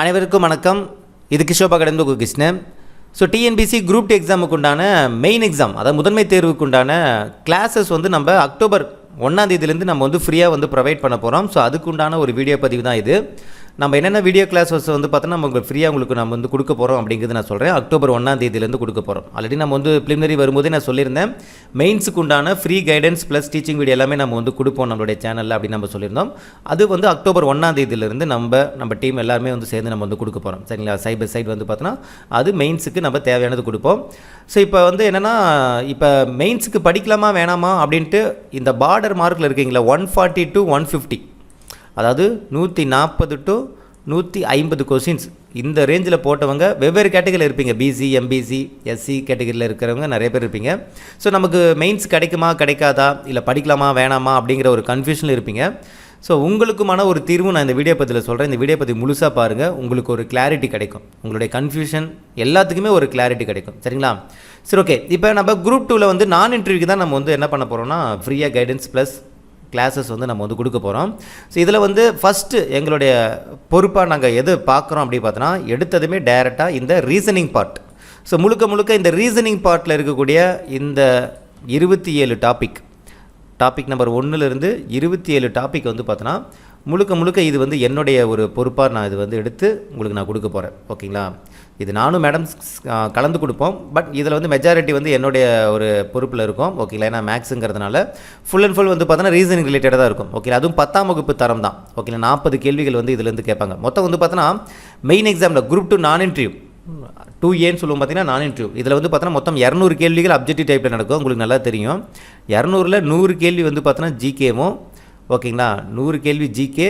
அனைவருக்கும் வணக்கம். இது கிஷோபா கடந்து Krishnan so TNPSC group D எக்ஸாமுக்கு உண்டான மெயின் எக்ஸாம் அதாவது முதன்மை தேர்வுக்கு உண்டான கிளாஸஸ் வந்து நம்ம அக்டோபர் ஒன்றாந்தேதியிலேருந்து நம்ம வந்து ஃப்ரீயாக வந்து ப்ரொவைட் பண்ண போகிறோம் ஸோ அதுக்குண்டான ஒரு வீடியோ பதிவு தான் இது. நம்ம என்னென்ன வீடியோ கிளாஸஸ் வந்து பார்த்தோன்னா நம்ம உங்களுக்கு ஃப்ரீயாக உங்களுக்கு நம்ம வந்து கொடுக்க போகிறோம் அப்படிங்கிறது நான் சொல்கிறேன் அக்டோபர் ஒன்றாம் தேதியிலேருந்து கொடுக்க போகிறோம் ஆல்ரெடி நம்ம வந்து ப்ளிமினரி வரும்போதே நான் சொல்லியிருந்தேன். மெயின்ஸுக்கு உண்டான free guidance plus teaching video எல்லாமே நம்ம வந்து கொடுப்போம் நம்மளுடைய சேனலில் அப்படின்னு நம்ம சொல்லியிருந்தோம். அது வந்து அக்டோபர் ஒன்றாம் தேதியிலேருந்து நம்ம நம்ம டீம் எல்லாருமே வந்து சேர்ந்து நம்ம வந்து கொடுக்க போகிறோம் சரிங்களா? சைபர் சைட் வந்து பார்த்தோன்னா அது மெயின்ஸுக்கு நம்ம தேவையானது கொடுப்போம். ஸோ இப்போ வந்து என்னென்னா இப்போ மெயின்ஸுக்கு படிக்கலாமா வேணாமா அப்படின்ட்டு இந்த பார்டர் மார்க்கில் இருக்கீங்களா? One forty to one fifty அதாவது நூற்றி நாற்பது டு நூற்றி ஐம்பது கொஷின்ஸ் இந்த ரேஞ்சில் போட்டவங்க வெவ்வேறு கேட்டகரியில் இருப்பீங்க. பிசி எம்பிசி எஸ்சி கேட்டகரியில் இருக்கிறவங்க நிறைய பேர் இருப்பீங்க. ஸோ நமக்கு மெயின்ஸ் கிடைக்குமா கிடைக்காதா இல்லை படிக்கலாமா வேணாமா அப்படிங்கிற ஒரு கன்ஃபியூஷனில் இருப்பீங்க. ஸோ உங்களுக்குமான ஒரு தீர்வு நான் இந்த வீடியோ பற்றியில் சொல்கிறேன் இந்த வீடியோ பற்றி முழுசாக பாருங்கள் உங்களுக்கு ஒரு கிளாரிட்டி கிடைக்கும். உங்களுடைய கன்ஃபியூஷன் எல்லாத்துக்குமே ஒரு கிளாரிட்டி கிடைக்கும். சரிங்களா? சரி ஓகே இப்போ நம்ம குரூப் டூவில் வந்து நான் இன்டர்வியூக்கு தான் நம்ம வந்து என்ன பண்ண போகிறோம்னா ஃப்ரீயாக கைடன்ஸ் ப்ளஸ் கிளாஸஸ் வந்து நம்ம வந்து கொடுக்க போகிறோம் ஸோ இதில் வந்து ஃபஸ்ட்டு எங்களுடைய பொறுப்பாக நாங்கள் எது பார்க்குறோம் அப்படி பார்த்தோன்னா எடுத்ததுமே டைரெக்டாக இந்த ரீசனிங் பார்ட் ஸோ முழுக்க முழுக்க இந்த ரீசனிங் பார்ட்டில் இருக்கக்கூடிய இந்த இருபத்தி ஏழு டாபிக் டாபிக் நம்பர் ஒன்றுலேருந்து இருபத்தி ஏழு டாபிக் வந்து பார்த்தோன்னா முழுக்க முழுக்க இது வந்து என்னுடைய ஒரு பொறுப்பாக நான் இது வந்து எடுத்து உங்களுக்கு நான் கொடுக்க போகிறேன் ஓகேங்களா? இது நானும் மேடம் கலந்து கொடுப்போம். பட் இதில் வந்து மெஜாரிட்டி வந்து என்னுடைய ஒரு பொறுப்பில் இருக்கும். ஓகேங்களா? ஏன்னா மேக்ஸுங்கிறதுனால ஃபுல் அண்ட் ஃபுல் வந்து பார்த்தோன்னா ரீசனிங் ரிலேட்டடாக தான் இருக்கும். ஓகேங்களா? அதுவும் பத்தாம் வகுப்பு தரம் தான். ஓகேங்களா? நாற்பது கேள்விகள் வந்து இதுலேருந்து கேட்பாங்க. மொத்தம் வந்து பார்த்தோன்னா மெயின் எக்ஸாமில் குரூப் டூ நான் இன்டர்வியூ டூ ஏன்னு சொல்லுவோம் பார்த்தீங்கன்னா நான் இன்டர்வியூ இதில் வந்து பார்த்தோன்னா மொத்தம் இரநூறு கேள்விகள் அப்ஜெக்டிவ் டைப்பில் நடக்கும். உங்களுக்கு நல்லா தெரியும். இரநூறுல நூறு கேள்வி வந்து பார்த்தோன்னா ஜிகேவும் ஓகேங்களா? நூறு கேள்வி ஜிகே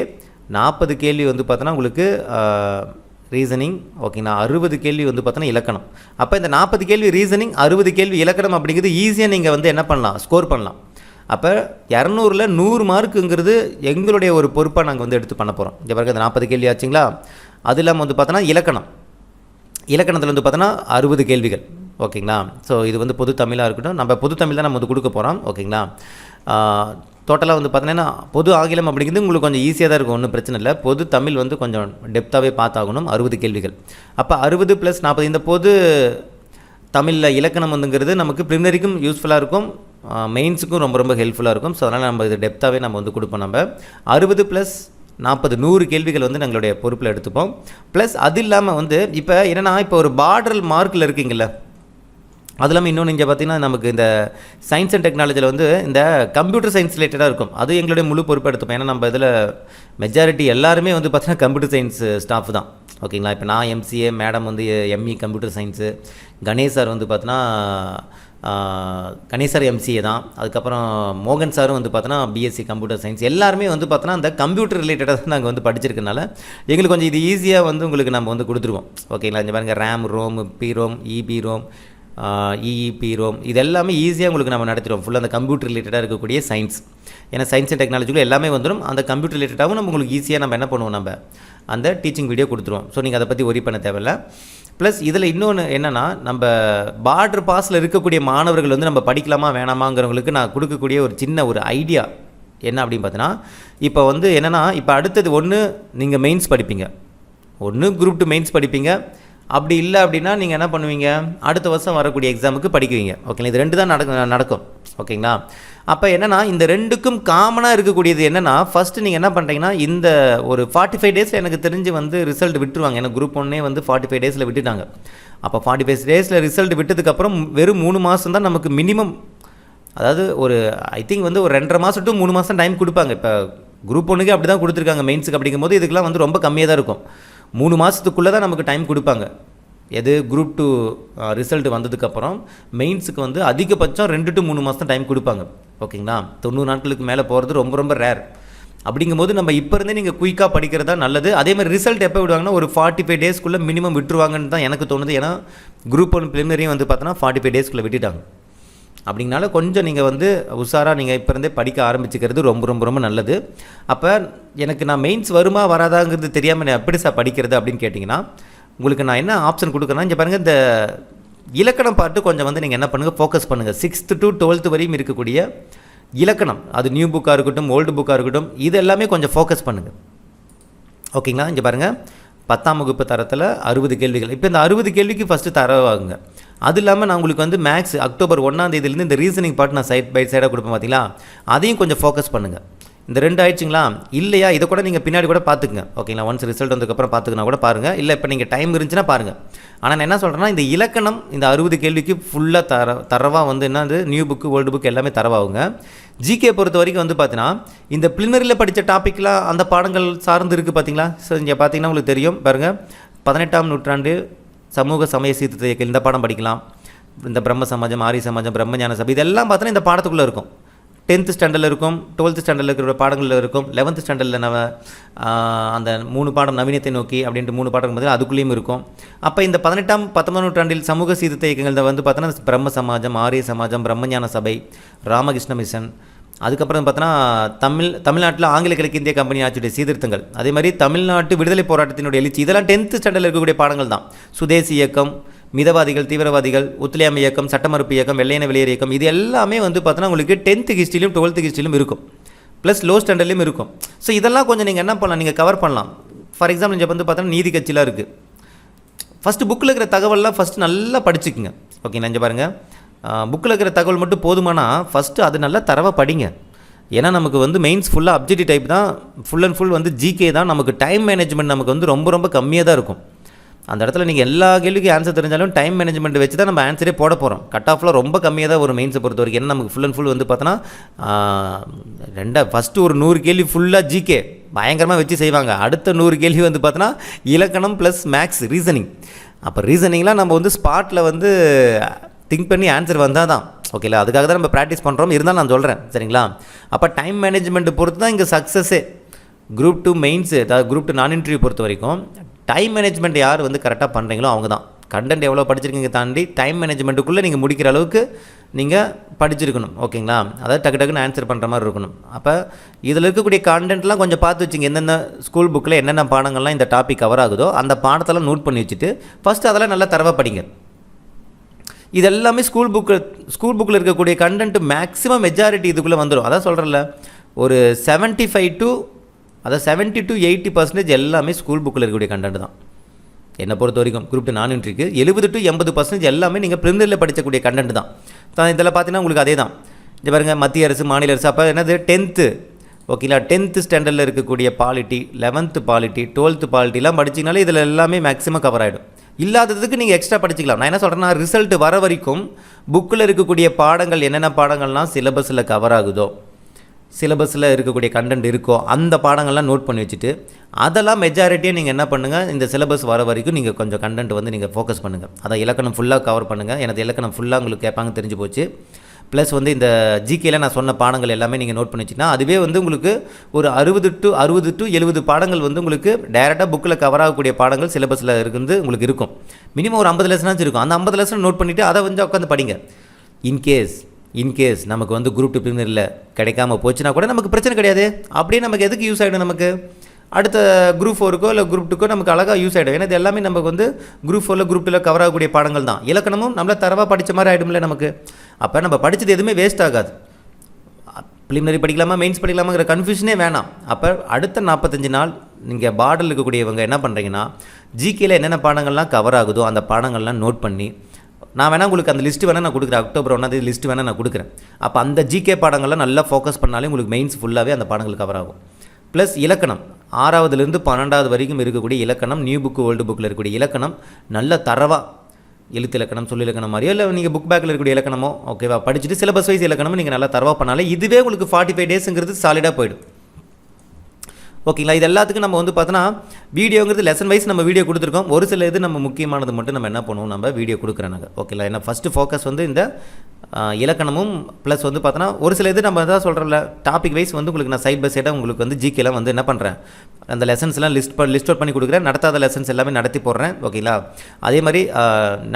நாற்பது கேள்வி வந்து பார்த்தோன்னா உங்களுக்கு ரீசனிங் ஓகேங்களா? அறுபது கேள்வி வந்து பார்த்தோன்னா இலக்கணம். அப்போ இந்த நாற்பது கேள்வி ரீசனிங் அறுபது கேள்வி இலக்கணம் அப்படிங்கிறது ஈஸியாக நீங்கள் வந்து என்ன பண்ணலாம்? ஸ்கோர் பண்ணலாம். அப்போ இரநூறுல நூறு மார்க்குங்கிறது எங்களுடைய ஒரு பொறுப்பாக நாங்கள் வந்து எடுத்து பண்ண போகிறோம் இங்கே பாருங்க இந்த நாற்பது கேள்வி ஆச்சுங்களா? அது இல்லாமல் வந்து பார்த்தோன்னா இலக்கணம். இலக்கணத்தில் வந்து பார்த்தோன்னா அறுபது கேள்விகள். ஓகேங்களா? ஸோ இது வந்து பொது தமிழாக இருக்கட்டும். நம்ம பொது தமிழ் தான் நம்ம வந்து கொடுக்க போகிறோம் ஓகேங்களா? டோட்டலாக வந்து பார்த்தீங்கன்னா பொது ஆங்கிலம் அப்படிங்கிறது உங்களுக்கு கொஞ்சம் ஈஸியாக தான் இருக்கும் ஒன்றும் பிரச்சனை இல்லை. பொது தமிழ் வந்து கொஞ்சம் டெப்த்தாகவே பார்த்தாகணும் அறுபது கேள்விகள். அப்போ அறுபது ப்ளஸ் நாற்பது இந்த பொது தமிழில் இலக்கணம் வந்துங்கிறது நமக்கு ப்ரிமினரிக்கும் யூஸ்ஃபுல்லாக இருக்கும். மெயின்ஸுக்கும் ரொம்ப ரொம்ப ஹெல்ப்ஃபுல்லாக இருக்கும். ஸோ அதனால் நம்ம இது டெப்த்தாகவே நம்ம வந்து கொடுப்போம் நம்ம. அறுபது ப்ளஸ் நாற்பது நூறு கேள்விகள் வந்து நம்மளுடைய பொறுப்பில் எடுத்துப்போம். ப்ளஸ் அது இல்லாமல் வந்து இப்போ என்னென்னா இப்போ ஒரு பார்டர் மார்க்கில் இருக்கீங்களே அது இல்லாமல் இன்னொன்று இங்கே பார்த்தீங்கன்னா நமக்கு இந்த சயின்ஸ் அண்ட் டெக்னாலஜியில் வந்து இந்த கம்ப்யூட்டர் சயின்ஸ் ரிலேட்டடாக இருக்கும். அது எங்களுடைய முழு பொறுப்பு எடுத்துப்போம் ஏன்னா நம்ம இதில் மெஜாரிட்டி எல்லாருமே வந்து பார்த்தீங்கன்னா கம்ப்யூட்டர் சயின்ஸ் ஸ்டாஃப் தான். ஓகேங்களா? இப்போ நான் எம்சிஏ மேடம் வந்து ME computer science Ganesh sir வந்து பார்த்தோன்னா சார் எம்சிஏ தான். அதுக்கப்புறம் மோகன் சாரும் வந்து பார்த்தோன்னா பிஎஸ்சி கம்ப்யூட்டர் சயின்ஸ் எல்லாருமே வந்து பார்த்தோன்னா அந்த கம்ப்யூட்டர் ரிலேட்டடாக தான் நாங்கள் வந்து படிச்சிருக்கனால எங்களுக்கு கொஞ்சம் இது ஈஸியாக வந்து உங்களுக்கு நம்ம வந்து கொடுத்துருவோம். ஓகேங்களா? இந்த பாருங்கள் RAM ROM PROM EPROM EEPROM இது எல்லாமே ஈஸியாக உங்களுக்கு நம்ம நடத்திடுவோம். ஃபுல்லாக அந்த கம்ப்யூட்டர் ரிலேட்டடாக இருக்கக்கூடிய சயின்ஸ் ஏன்னா சயின்ஸ் அண்ட் டெக்னாலஜிக்குள்ள எல்லாமே வந்துடும். அந்த கம்ப்யூட்டர் ரிலேட்டடாகவும் நம்ம உங்களுக்கு ஈஸியாக நம்ம என்ன பண்ணுவோம்? நம்ம அந்த டீச்சிங் வீடியோ கொடுத்துருவோம். ஸோ நீங்கள் அதை பற்றி ஒரி பண்ண தேவையில்ல. ப்ளஸ் இதில் இன்னொன்று என்னென்னா நம்ம பார்டர் பாஸில் இருக்கக்கூடிய மாணவர்கள் வந்து நம்ம படிக்கலாமா வேணாமாங்கிறவங்களுக்கு நான் கொடுக்கக்கூடிய ஒரு சின்ன ஒரு ஐடியா என்ன அப்படின்னு பார்த்தீங்கன்னா இப்போ வந்து என்னென்னா இப்போ அடுத்தது ஒன்று நீங்கள் மெயின்ஸ் படிப்பீங்க. ஒன்று குரூப் டூ மெயின்ஸ் படிப்பீங்க. அப்படி இல்லை அப்படின்னா நீங்கள் என்ன பண்ணுவீங்க? அடுத்த வருஷம் வரக்கூடிய எக்ஸாமுக்கு படிக்குவீங்க. ஓகேங்களா இது ரெண்டு தான் நடக்கும். நடக்கும் ஓகேங்களா அப்போ என்னென்னா இந்த ரெண்டுக்கும் காமனாக இருக்கக்கூடியது என்னென்னா ஃபஸ்ட்டு நீங்கள் என்ன பண்ணுறீங்கன்னா இந்த ஒரு ஃபார்ட்டி ஃபைவ் டேஸில் எனக்கு தெரிஞ்சு வந்து ரிசல்ட் விட்டுருவாங்க. எனக்கு குரூப் ஒன்னே வந்து ஃபார்ட்டி ஃபைவ் டேஸில் விட்டுட்டாங்க. அப்போ ஃபார்ட்டி ஃபைவ் டேஸில் ரிசல்ட் விட்டதுக்கப்புறம் வெறும் மூணு மாதம் தான் நமக்கு மினிமம் அதாவது ஒரு ஐ திங்க் வந்து ஒரு ரெண்டரை மாதம் டு மூணு மாதம் டைம் கொடுப்பாங்க. இப்போ குரூப் ஒன்றுக்கு அப்படி தான் கொடுத்துருக்காங்க. மெயின்ஸுக்கு அப்படிங்கும்போது இதுக்கெல்லாம் வந்து ரொம்ப கம்மியாக தான் இருக்கும். மூணு மாதத்துக்குள்ளே தான் நமக்கு டைம் கொடுப்பாங்க. எது குரூப் டூ ரிசல்ட் வந்ததுக்கப்புறம் மெயின்ஸுக்கு வந்து அதிகபட்சம் ரெண்டு டு மூணு மாதம் டைம் கொடுப்பாங்க. ஓகேங்களா? தொண்ணூறு நாட்களுக்கு மேலே போகிறது ரொம்ப ரொம்ப ரேர் அப்படிங்கும்போது நம்ம இப்போ இருந்தே நீங்கள் குயிக்காக படிக்கிறதா நல்லது. அதே மாதிரி ரிசல்ட் எப்போ விடுவாங்கன்னா ஒரு ஃபார்ட்டி ஃபைவ் டேஸ்க்குள்ளே மினிமம் விட்டுருவாங்கன்னு தான் எனக்கு தோணுது. ஏன்னா குரூப் ஒன் பிலிமினரியும் வந்து பார்த்தோன்னா ஃபார்ட்டி ஃபைவ் டேஸ்க்குள்ளே விட்டுட்டாங்க. அப்படிங்கனால கொஞ்சம் நீங்கள் வந்து உஷாராக நீங்கள் இப்போ இருந்தே படிக்க ஆரம்பிச்சுக்கிறது ரொம்ப ரொம்ப ரொம்ப நல்லது. அப்போ எனக்கு நான் மெயின்ஸ் வருமா வராதாங்கிறது தெரியாமல் நான் எப்படி சார் படிக்கிறது அப்படின்னு கேட்டிங்கன்னா உங்களுக்கு நான் என்ன ஆப்ஷன் கொடுக்குறேன்னா இங்கே பாருங்கள் இந்த இலக்கணம் பார்த்து கொஞ்சம் வந்து நீங்கள் என்ன பண்ணுங்கள் ஃபோக்கஸ் பண்ணுங்கள் சிக்ஸ்த்து டு டுவெல்த்து வரையும் இருக்கக்கூடிய இலக்கணம். அது நியூ புக்காக இருக்கட்டும் ஓல்டு புக்காக இருக்கட்டும் இது எல்லாமே கொஞ்சம் ஃபோக்கஸ் பண்ணுங்கள் ஓகேங்களா இங்கே பாருங்கள் பத்தாம் வகுப்பு தரத்தில் அறுபது கேள்விகள். இப்போ இந்த அறுபது கேள்விக்கு ஃபஸ்ட்டு தரவாகுங்க. அது இல்லாமல் நான் உங்களுக்கு வந்து மேக்ஸ் அக்டோபர் ஒன்றாம் தேதியிலேருந்து இந்த ரீசனிங் பார்ட் நான் சைட் பை சைடாக கொடுப்பேன் பார்த்தீங்களா அதையும் கொஞ்சம் ஃபோக்கஸ் பண்ணுங்கள் இந்த ரெண்டு ஆயிடுச்சுங்களா? இல்லையா? இதை கூட நீங்கள் பின்னாடி கூட பார்த்துக்குங்க. ஓகேங்களா ஒன்ஸ் ரிசல்ட் வந்ததுக்கப்புறம் பார்த்துக்கினா கூட பாருங்கள் இல்லை இப்போ நீங்கள் டைம் இருந்துச்சுன்னா பாருங்கள் ஆனால் நான் என்ன சொல்கிறேன்னா இந்த இலக்கணம் இந்த அறுபது கேள்விக்கு ஃபுல்லாக தர தரவாக வந்து என்னது? நியூ புக்கு ஓல்டு புக் எல்லாமே தரவாகுங்க. ஜிகே பொறுத்த வரைக்கும் வந்து பார்த்தீங்கன்னா இந்த பிளினரியில் படித்த டாப்பிக்லாம் அந்த பாடங்கள் சார்ந்து இருக்குது பார்த்தீங்களா ஸோ இங்கே பார்த்தீங்கன்னா உங்களுக்கு தெரியும். பாருங்கள் பதினெட்டாம் நூற்றாண்டு சமூக சமய சீர்திருத்த இயக்கம் இந்த பாடம் படிக்கலாம். இந்த பிரம்ம சமாஜம் ஆரிய சமாஜம் பிரம்மஞான சபை இதெல்லாம் பார்த்தோன்னா இந்த பாடத்துக்குள்ளே இருக்கும். டென்த்து ஸ்டாண்டர்டில் இருக்கும் டுவெல்த்து ஸ்டாண்டர்டில் இருக்கிற பாடங்களில் இருக்கும். லெவன்த்து ஸ்டாண்டர்டில் நம்ம அந்த மூணு பாடம் நவீனத்தை நோக்கி அப்படின்ட்டு மூணு பாடம் பார்த்தீங்கன்னா அதுக்குள்ளேயும் இருக்கும். அப்போ இந்த பதினெட்டாம் பத்தொன்பதாம் நூற்றாண்டில் சமூக சீர்திருத்த இயக்கங்கள் வந்து பார்த்தோன்னா பிரம்ம சமாஜம் ஆரிய சமாஜம் பிரம்மஞான சபை ராமகிருஷ்ண மிஷன் அதுக்கப்புறம் பார்த்தோன்னா தமிழ் தமிழ்நாட்டில் ஆங்கில கிழக்கு இந்திய கம்பெனி ஆட்சியுடைய சீர்திருத்தங்கள். அதே மாதிரி தமிழ்நாட்டு விடுதலை போராட்டத்தினுடைய எழுச்சி இதெல்லாம் டென்த்து ஸ்டாண்டர்டில் இருக்கக்கூடிய பாடங்கள் தான். சுதேசி இயக்கம் மிதவாதிகள் தீவிரவாதிகள் ஒத்துழையாமை இயக்கம் சட்டமறுப்பு இயக்கம் வெள்ளையன வெளியேறு இயக்கம் இது எல்லாமே வந்து பார்த்தோன்னா உங்களுக்கு டென்த்து ஹிஸ்ட்ரியிலும் டுவெல்த்து ஹிஸ்ட்ரியிலும் இருக்கும். ப்ளஸ் லோ ஸ்டாண்டர்ட்லையும் இருக்கும். ஸோ இதெல்லாம் கொஞ்சம் நீங்கள் என்ன பண்ணலாம்? நீங்கள் கவர் பண்ணலாம். ஃபார் எக்ஸாம்பிள் இங்கே வந்து பார்த்தோன்னா நீதி கட்சிலாம் இருக்குது ஃபஸ்ட்டு புக்கில் இருக்கிற தகவல்லாம் ஃபஸ்ட்டு நல்லா படிச்சுக்குங்க. ஓகே இங்கே பாருங்கள் புக்கில் இருக்கிற தகவல் மட்டும் போதுமானா ஃபஸ்ட்டு அது நல்லா தரவாக படிங்க. ஏன்னா நமக்கு வந்து மெயின்ஸ் ஃபுல்லாக அப்ஜெக்டிவ் டைப் தான் ஃபுல் அண்ட் ஃபுல் வந்து ஜிகே தான் நமக்கு டைம் மேனேஜ்மெண்ட் நமக்கு வந்து ரொம்ப ரொம்ப கம்மியாக தான் இருக்கும். அந்த இடத்துல நீங்கள் எல்லா கேள்விக்கும் ஆன்சர் தெரிஞ்சாலும் டைம் மேனேஜ்மெண்ட் வச்சு தான் நம்ம ஆன்சரே போட போகிறோம் கட் ஆஃபில் ரொம்ப கம்மியாக தான் ஒரு மெயின்ஸை பொறுத்த வரைக்கும். ஏன்னா நமக்கு ஃபுல் அண்ட் ஃபுல் வந்து பார்த்தோன்னா ரெண்டா ஃபஸ்ட்டு ஒரு நூறு கேள்வி ஃபுல்லாக ஜிகே பயங்கரமாக வச்சு செய்வாங்க. அடுத்த நூறு கேள்வி வந்து பார்த்தோன்னா இலக்கணம் ப்ளஸ் மேக்ஸ் ரீசனிங் அப்போ ரீசனிங்லாம் நம்ம வந்து ஸ்பாட்டில் வந்து திங்க் பண்ணி ஆன்சர் வந்தால் தான் ஓகேல அதுக்காக தான் நம்ம ப்ராக்டிஸ் பண்ணுறோம் இருந்தாலும் நான் சொல்கிறேன் சரிங்களா? அப்போ டைம் மேனேஜ்மெண்ட்டு பொறுத்து தான் இங்கே சக்ஸஸே குரூப் டூ மெயின்ஸு அதாவது குரூப் டூ நான் இன்டர்வியூ பொறுத்த வரைக்கும் டைம் மேனேஜ்மெண்ட் யார் வந்து கரெக்டாக பண்ணுறீங்களோ அவங்க தான் கண்டென்ட் எவ்வளோ படிச்சிருக்கீங்க தாண்டி டைம் மேனேஜ்மெண்ட்டுக்குள்ளே நீங்கள் முடிக்கிற அளவுக்கு நீங்கள் படிச்சிருக்கணும். ஓகேங்களா அதாவது டக்கு டக்குன்னு ஆன்சர் பண்ணுற மாதிரி இருக்கணும். அப்போ இதில் இருக்கக்கூடிய கான்டென்ட்லாம் கொஞ்சம் பார்த்து வச்சுங்க. எந்தெந்த ஸ்கூல் புக்கில் என்னென்ன பாடங்கள்லாம் இந்த டாபிக் கவர் ஆகுதோ அந்த பாடத்தெல்லாம் நோட் பண்ணி வச்சுட்டு ஃபஸ்ட்டு அதெல்லாம் நல்லா தரவாக படிங்க. இது எல்லாமே ஸ்கூல் புக்கில் ஸ்கூல் புக்கில் இருக்கக்கூடிய கண்டென்ட் மேக்ஸிமம் மெஜாரிட்டி இதுக்குள்ளே வந்துடும் அதான் சொல்கிறல்ல ஒரு 75 ஃபைவ் டு அதாவது செவன்ட்டி டு எயிட்டி பர்சன்டேஜ் எல்லாமே ஸ்கூல் புக்கில் இருக்கக்கூடிய கண்டென்ட் தான். என்னை பொறுத்த வரைக்கும் குரூப் டூ நான் இன்ட்ரிக்கு எழுபது டு எண்பது பர்சன்டேஜ் எல்லாமே நீங்கள் பிரிந்தரில் படிக்கக்கூடிய கண்டென்ட் தான். தான் இதில் பார்த்தீங்கன்னா உங்களுக்கு அதே தான் இது பாருங்கள் மத்திய அரசு மாநில அரசு அப்போ என்னது? டென்த்து ஓகேங்களா டென்த்து ஸ்டாண்டர்டில் இருக்கக்கூடிய பாலிட்டி லெவன்த்து பாலிட்டி டுவெல்த்து பாலிட்டிலாம் படிச்சிங்கனாலே இதில் எல்லாமே மேக்ஸிமம் கவர் ஆகிடும் இல்லாததுக்கு நீங்கள் எக்ஸ்ட்ரா படிச்சுக்கலாம். நான் என்ன சொல்கிறேன்னா ரிசல்ட் வர வரைக்கும் புக்கில் இருக்கக்கூடிய பாடங்கள் என்னென்ன பாடங்கள்லாம் சிலபஸில் கவர் ஆகுதோ சிலபஸில் இருக்கக்கூடிய கண்டென்ட் இருக்கோ அந்த பாடங்கள்லாம் நோட் பண்ணி வச்சுட்டு அதெல்லாம் மெஜாரிட்டியாக நீங்கள் என்ன பண்ணுங்கள் இந்த சிலபஸ் வர வரைக்கும் நீங்கள் கொஞ்சம் கண்டென்ட் வந்து நீங்கள் ஃபோக்கஸ் பண்ணுங்கள் அதை இலக்கணம் ஃபுல்லாக கவர் பண்ணுங்கள் எனது இலக்கணம் ஃபுல்லாக உங்களுக்கு கேட்பாங்க தெரிஞ்சு போச்சு. ப்ளஸ் வந்து இந்த ஜிகேல நான் சொன்ன பாடங்கள் எல்லாமே நீங்கள் நோட் பண்ணி வச்சிங்கன்னா அதுவே வந்து உங்களுக்கு ஒரு அறுபது டு அறுபது டு எழுபது பாடங்கள் வந்து உங்களுக்கு டேரெக்டாக புக்கில் கவர் ஆகக்கூடிய பாடங்கள் சிலபஸில் இருந்து உங்களுக்கு இருக்கும். மினிமம் ஒரு ஐம்பது லெசனாச்சும் இருக்கும். அந்த ஐம்பது லெசன் நோட் பண்ணிவிட்டு அதை வந்து உட்காந்து படிங்க. இன்கேஸ் இன்கேஸ் நமக்கு வந்து குரூப் டூ ப்ரீமியரில் கிடைக்காம போச்சுன்னா கூட நமக்கு பிரச்சனை கிடையாது. அப்படியே நமக்கு எதுக்கு யூஸ் ஆகிடும் நமக்கு? அடுத்த குரூப் ஃபோருக்கோ இல்லை குரூப் டூக்கோ நமக்கு அழகாக யூஸ் ஆகிடும் ஏன்னா இது எல்லாமே நமக்கு வந்து குரூப் ஃபோரில் குரூப் டூவில் கவர் ஆகக்கூடிய பாடங்கள் தான். இலக்கணமும் நம்மள தரவாக படித்த மாதிரி ஆகிடும்ல நமக்கு. அப்போ நம்ம படித்தது எதுவுமே வேஸ்ட் ஆகாது. ப்ரிலிமினரி படிக்கலாமா மெயின்ஸ் படிக்கலாமாங்கிற கன்ஃபியூஷனே வேணாம். அப்போ அடுத்த நாற்பத்தஞ்சு நாள் நீங்கள் பார்டரில் இருக்கக்கூடியவங்க என்ன பண்ணுறீங்கன்னா ஜிகேல என்னென்ன பாடங்கள்லாம் கவர் ஆகுதோ அந்த பாடங்கள்லாம் நோட் பண்ணி நான் வேணால் உங்களுக்கு அந்த லிஸ்ட்டு வேணால் நான் கொடுக்குறேன். அக்டோபர் ஒன்றாந்தேதி லிஸ்ட் வேணால் நான் கொடுக்குறேன். அப்போ அந்த ஜிகே பாடங்கள்லாம் நல்லா ஃபோக்கஸ் பண்ணாலே உங்களுக்கு மெயின்ஸ் ஃபுல்லாகவே அந்த பாடங்கள் கவர் ஆகும். ப்ளஸ் இலக்கணம். ஆறாவதுலேருந்து பன்னெண்டாவது வரைக்கும் இருக்கக்கூடிய இலக்கணம் நியூ புக்கு ஓல்டு புக்கில் இருக்கக்கூடிய இலக்கணம் நல்ல தரவாக எழுத்து இலக்கணம் சொல்லி இலக்கணம் மாதிரியோ இல்லை நீங்கள் புக் பேக்கில் இருக்கக்கூடிய இலக்கணமோ ஓகேவா படிச்சுட்டு சிலபஸ் வைஸ் இலக்கணமும் நீங்கள் நல்லா தரவா பண்ணாலே இதுவே உங்களுக்கு ஃபார்ட்டி ஃபைவ் டேஸுங்கிறது சாலிடாக போயிடும். ஓகேங்களா இது எல்லாத்துக்கும் நம்ம வந்து பார்த்தோன்னா வீடியோங்கிறது லெசன் வைஸ் நம்ம வீடியோ கொடுத்துருக்கோம். ஒரு சில இது நம்ம முக்கியமானது மட்டும் நம்ம என்ன பண்ணுவோம்? நம்ம வீடியோ கொடுக்குறேன் நாங்கள் ஓகேங்களா ஏன்னா ஃபஸ்ட்டு ஃபோக்கஸ் வந்து இந்த இலக்கணமும் ப்ளஸ் வந்து பார்த்தோன்னா ஒரு சில இது நம்ம தான் சொல்கிறோம்ல டாபிக் வைஸ் வந்து உங்களுக்கு நான் சைட் பை சைடாக உங்களுக்கு வந்து ஜிகேலாம் வந்து என்ன பண்ணுறேன் அந்த லெசன்ஸ்லாம் லிஸ்ட் ப லிஸ்ட் அவுட் பண்ணி கொடுக்குறேன். நடத்தாத லெசன்ஸ் எல்லாமே நடத்தி போடுறேன். ஓகேங்களா அதே மாதிரி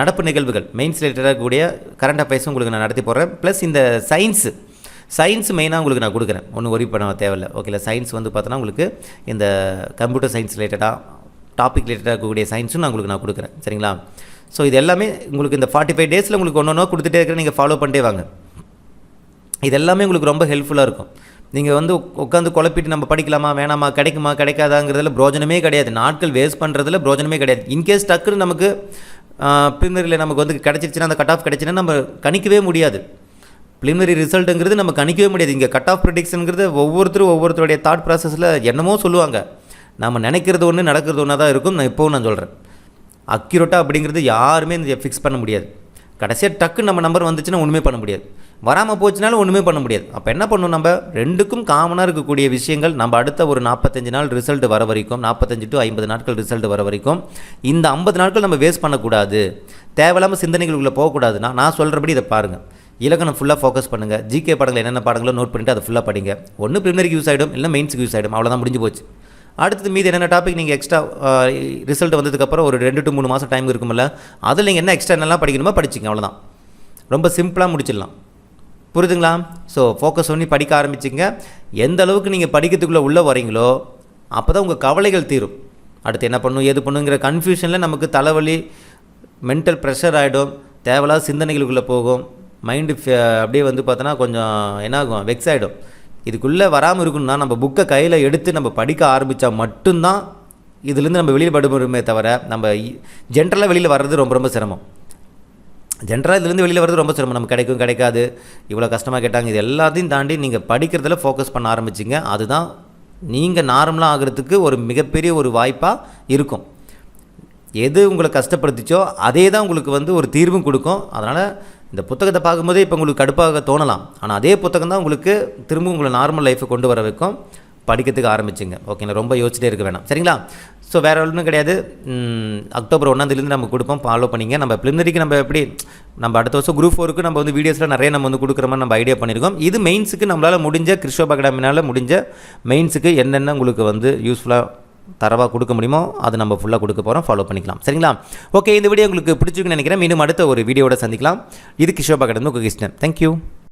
நடப்பு நிகழ்வுகள் மெயின்ஸ் ரிலேட்டடாக கூடிய கரண்ட் அஃபேர்ஸும் உங்களுக்கு நான் நடத்தி போடுறேன். ப்ளஸ் இந்த சயின்ஸு சயின்ஸ் மெயினாக உங்களுக்கு நான் கொடுக்குறேன். ஒன்றும் ஒரி பண்ண தேவையில்லை. ஓகேல சயின்ஸ் வந்து பார்த்தோன்னா உங்களுக்கு இந்த கம்ப்யூட்டர் சயின்ஸ் ரிலேட்டடாக டாபிக் ரிலேட்டடாக இருக்கக்கூடிய சயின்ஸும் நான் உங்களுக்கு நான் கொடுக்குறேன். சரிங்களா? ஸோ இது எல்லாமே உங்களுக்கு இந்த ஃபார்ட்டி ஃபைவ் டேஸில் உங்களுக்கு ஒன்று ஒன்றா கொடுத்துட்டே இருக்கிற நீங்கள் ஃபாலோ பண்ணிட்டே வாங்க. இது எல்லாமே உங்களுக்கு ரொம்ப ஹெல்ப்ஃபுல்லாக இருக்கும். நீங்கள் வந்து உட்காந்து குழப்பிட்டு நம்ம படிக்கலாமா வேணாமா கிடைக்குமா கிடைக்காதாங்கிறதுல பிரோஜனமே கிடையாது. நாட்கள் வேஸ்ட் பண்ணுறதுல பிரோஜனமே கிடையாது. இன்கேஸ் டக்குன்னு நமக்கு ப்ரிமினரியில் நமக்கு வந்து கிடச்சிருச்சுன்னா அந்த கட் ஆஃப் கிடச்சின்னா நம்ம கணிக்கவே முடியாது. ப்ரிலிமினரி ரிசல்ட்டுங்கிறது நம்ம கணிக்கவே முடியாது. இங்கே கட் ஆஃப் ப்ரிடிக்ஷனுங்கிறது ஒவ்வொருத்தரும் ஒவ்வொருத்தருடைய தாட் ப்ராசஸில் என்னமோ சொல்லுவாங்க. நம்ம நினைக்கிறது ஒன்று நடக்கிறது ஒன்றா தான் இருக்கும். நான் இப்போவும் நான் சொல்கிறேன் அக்யூரேட்டாக அப்படிங்கிறது யாருமே ஃபிக்ஸ் பண்ண முடியாது. கடைசியாக டக்குன்னு நம்ம நம்பர் வந்துச்சுன்னா ஒன்றுமே பண்ண முடியாது. வராமல் போச்சுனாலும் ஒன்றுமே பண்ண முடியாது. அப்போ என்ன பண்ணணும் நம்ம? ரெண்டுக்கும் காமனாக இருக்கக்கூடிய விஷயங்கள் நம்ம அடுத்த ஒரு நாற்பத்தஞ்சு நாள் ரிசல்ட் வர வரைக்கும் நாற்பத்தஞ்சு டு ஐம்பது நாட்கள் ரிசல்ட் வர வரைக்கும் இந்த ஐம்பது நாட்கள் நம்ம வேஸ்ட் பண்ணக்கூடாது. தேவையில்லாமல் சிந்தனைகளுக்குள்ளே போகக்கூடாதுன்னா நான் சொல்கிறபடி இதை பாருங்கள் இலக்கணம் ஃபுல்லாக ஃபோக்கஸ் பண்ணுங்கள் ஜிகே பாடங்கள் என்னென்ன பாடங்களோ நோட் பண்ணிவிட்டு அதை ஃபுல்லாக படிங்க. ஒன்று ப்ரிமினரிக்கு யூஸ் ஆகிடும் இல்லை மெயின்ஸுக்கு யூஸ் ஆகிடும் அவ்வளோதான் முடிஞ்சு போச்சு. அடுத்தது மீதி என்னென்ன டாபிக் நீங்கள் எக்ஸ்ட்ரா ரிசல்ட் வந்ததுக்கப்புறம் ஒரு ரெண்டு டு மூணு மாதம் டைம் இருக்குமில்ல அதில் நீங்கள் என்ன எக்ஸ்ட்ரா என்னெல்லாம் படிக்கணுமோ படிச்சிங்க அவ்வளோதான் ரொம்ப சிம்பிளாக முடிச்சிடலாம். புரியுதுங்களா? ஸோ ஃபோக்கஸ் பண்ணி படிக்க ஆரம்பிச்சிங்க எந்த அளவுக்கு நீங்கள் படிக்கிறதுக்குள்ளே உள்ளே வரீங்களோ அப்போ தான் உங்கள் கவலைகள் தீரும். அடுத்து என்ன பண்ணும் எது பண்ணுங்கிற கன்ஃபியூஷனில் நமக்கு தலைவலி மென்டல் ப்ரெஷர் ஆகிடும் தேவையில்லாத சிந்தனைகளுக்குள்ளே போகும். மைண்டு அப்படியே வந்து பார்த்தோன்னா கொஞ்சம் என்ன ஆகும் வெக்ஸ் ஆகிடும் இதுக்குள்ளே வராமல் இருக்கணும்னா நம்ம புக்கை கையில் எடுத்து நம்ம படிக்க ஆரம்பித்தா மட்டும்தான் இதுலேருந்து நம்ம வெளியில் படுமே தவிர நம்ம ஜென்ரலாக வெளியில் வர்றது ரொம்ப ரொம்ப சிரமம். ஜென்ரலாக இதுலேருந்து வெளியில் வர்றது ரொம்ப சிரமம். நம்ம கிடைக்கும் கிடைக்காது. இவ்வளோ கஷ்டமாக கேட்டாங்க. இது எல்லாத்தையும் தாண்டி நீங்கள் படிக்கிறதுல ஃபோக்கஸ் பண்ண ஆரம்பிச்சிங்க. அதுதான் நீங்கள் நார்மலாக ஆகிறதுக்கு ஒரு மிகப்பெரிய ஒரு வாய்ப்பாக இருக்கும். எது உங்களை கஷ்டப்படுத்திச்சோ அதே தான் உங்களுக்கு வந்து ஒரு தீர்வும் கொடுக்கும். அதனால் இந்த புத்தகத்தை பார்க்கும்போதே இப்போ உங்களுக்கு கடுப்பாக தோணலாம். ஆனால் அதே புத்தகம் தான் உங்களுக்கு திரும்ப உங்களை நார்மல் லைஃப்பை கொண்டு வர வைக்கும். படிக்கிறதுக்கு ஆரம்பிச்சுங்க. ஓகேங்களா? ரொம்ப யோசிச்சிட்டே இருக்க வேணாம். சரிங்களா? ஸோ வேறு ஒன்றும் கிடையாது. அக்டோபர் ஒன்றாந்தேலேருந்து நம்ம கொடுப்போம். ஃபாலோ பண்ணிங்க. நம்ம ப்ளினரிக்கு நம்ம எப்படி நம்ம அடுத்த வருஷம் குரூப் ஃபோருக்கு நம்ம வந்து வீடியோஸில் நிறைய நம்ம வந்து கொடுக்குற மாதிரி நம்ம ஐடியா பண்ணியிருக்கோம் இது மெயின்ஸுக்கு நம்மளால் முடிஞ்ச கிறிஸ்டோப் அகாடமினால் முடிஞ்ச மெயின்ஸுக்கு என்னென்ன உங்களுக்கு வந்து யூஸ்ஃபுல்லாக தரவாக கொடுக்க முடியுமோ அது நம்ம ஃபுல்லாக கொடுக்க போகிறோம் ஃபாலோ பண்ணிக்கலாம். சரிங்களா? ஓகே இந்த வீடியோ உங்களுக்கு பிடிச்சிருக்குன்னு நினைக்கிறேன். மீண்டும் அடுத்த ஒரு வீடியோட சந்திக்கலாம். இது கிஷோபா கடந்து உங்கள் கிருஷ்ணன். தேங்க்யூ